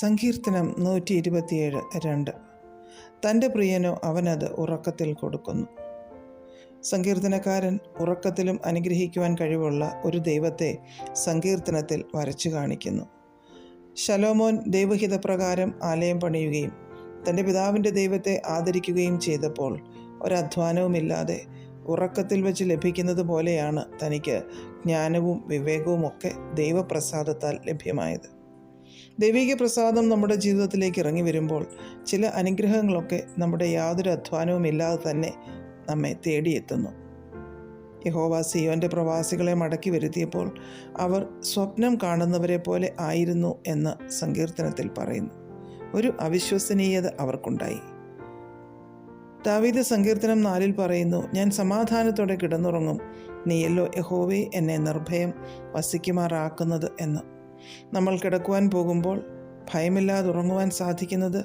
സങ്കീർത്തനം നൂറ്റി ഇരുപത്തിയേഴ് രണ്ട്. തന്റെ പ്രിയനോ അവനത് ഉറക്കത്തിൽ കൊടുക്കുന്നു. സങ്കീർത്തനക്കാരൻ ഉറക്കത്തിലും അനുഗ്രഹിക്കുവാൻ കഴിവുള്ള ഒരു ദൈവത്തെ സങ്കീർത്തനത്തിൽ വരച്ചു കാണിക്കുന്നു. ശലോമോൻ ദൈവഹിതപ്രകാരം ആലയം പണിയുകയും തന്റെ പിതാവിന്റെ ദൈവത്തെ ആദരിക്കുകയും ചെയ്തപ്പോൾ ഒരധ്വാനവുമില്ലാതെ ഉറക്കത്തിൽ വെച്ച് ലഭിക്കുന്നത് പോലെയാണ് തനിക്ക് ജ്ഞാനവും വിവേകവും ഒക്കെ ദൈവപ്രസാദത്താൽ ലഭ്യമായത്. ദൈവിക പ്രസാദം നമ്മുടെ ജീവിതത്തിലേക്ക് ഇറങ്ങി വരുമ്പോൾ ചില അനുഗ്രഹങ്ങളൊക്കെ നമ്മുടെ യാതൊരു അധ്വാനവും ഇല്ലാതെ തന്നെ നമ്മെ തേടിയെത്തുന്നു. യഹോവ സിയോന്റെ പ്രവാസികളെ മടക്കി വരുത്തിയപ്പോൾ അവർ സ്വപ്നം കാണുന്നവരെ പോലെ ആയിരുന്നു എന്ന് സങ്കീർത്തനത്തിൽ പറയുന്നു. ഒരു അവിശ്വസനീയത അവർക്കുണ്ടായി. ദാവീദ് സങ്കീർത്തനം നാലിൽ പറയുന്നു ഞാൻ സമാധാനത്തോടെ കിടന്നുറങ്ങും. നീയല്ലോ യഹോവേ എന്നെ നിർഭയം വസിക്കുമാറാക്കുന്നത് എന്ന്. നമ്മൾ കിടക്കുവാൻ പോകുമ്പോൾ ഭയമില്ലാതെ ഉറങ്ങുവാൻ സാധിക്കുന്നത്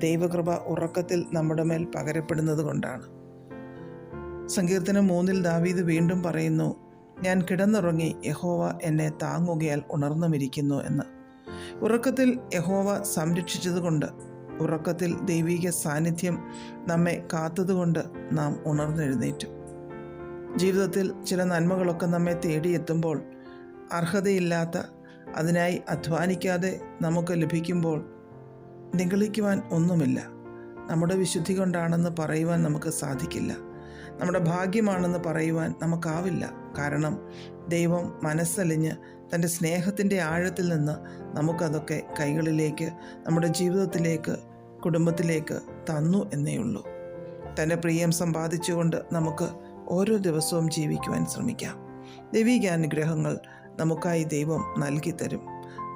ദൈവകൃപ ഉറക്കത്തിൽ നമ്മുടെ മേൽ പകരപ്പെടുന്നത് കൊണ്ടാണ്. സങ്കീർത്തനം മൂന്നിൽ ദാവീദ് വീണ്ടും പറയുന്നു ഞാൻ കിടന്നുറങ്ങി യഹോവ എന്നെ താങ്ങുകയാൽ ഉണർന്നുമിരിക്കുന്നു എന്ന്. ഉറക്കത്തിൽ യഹോവ സംരക്ഷിച്ചതുകൊണ്ട് ഉറക്കത്തിൽ ദൈവിക സാന്നിധ്യം നമ്മെ കാത്തതുകൊണ്ട് നാം ഉണർന്നെഴുന്നേറ്റു. ജീവിതത്തിൽ ചില നന്മകളൊക്കെ നമ്മെ തേടിയെത്തുമ്പോൾ അർഹതയില്ലാത്ത അതിനായി അധ്വാനിക്കാതെ നമുക്ക് ലഭിക്കുമ്പോൾ നിഗളിക്കുവാൻ ഒന്നുമില്ല. നമ്മുടെ വിശുദ്ധി കൊണ്ടാണെന്ന് പറയുവാൻ നമുക്ക് സാധിക്കില്ല. നമ്മുടെ ഭാഗ്യമാണെന്ന് പറയുവാൻ നമുക്കാവില്ല. കാരണം ദൈവം മനസ്സലിഞ്ഞ് തന്റെ സ്നേഹത്തിന്റെ ആഴത്തിൽ നിന്ന് നമുക്കതൊക്കെ കൈകളിലേക്ക് നമ്മുടെ ജീവിതത്തിലേക്ക് കുടുംബത്തിലേക്ക് തന്നു എന്നേ ഉള്ളൂ. തന്റെ പ്രിയം സമ്പാദിച്ചുകൊണ്ട് നമുക്ക് ഓരോ ദിവസവും ജീവിക്കുവാൻ ശ്രമിക്കാം. ദൈവികാനുഗ്രഹങ്ങൾ നമുക്കായി ദൈവം നൽകി തരും.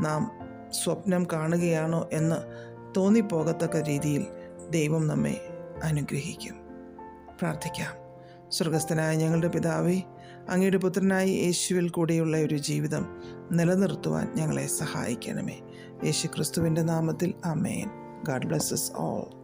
നാം സ്വപ്നം കാണുകയാണോ എന്ന് തോന്നിപ്പോകത്തക്ക രീതിയിൽ ദൈവം നമ്മെ അനുഗ്രഹിക്കും. പ്രാർത്ഥിക്കാം. സ്വർഗസ്ഥനായ ഞങ്ങളുടെ പിതാവേ അങ്ങയുടെ പുത്രനായി യേശുവിൽ കൂടെയുള്ള ഒരു ജീവിതം നിലനിർത്തുവാൻ ഞങ്ങളെ സഹായിക്കണമേ. യേശു ക്രിസ്തുവിന്റെ നാമത്തിൽ അമേൻ ഗാഡ് ബ്ലെസ്സസ് ഓൾ.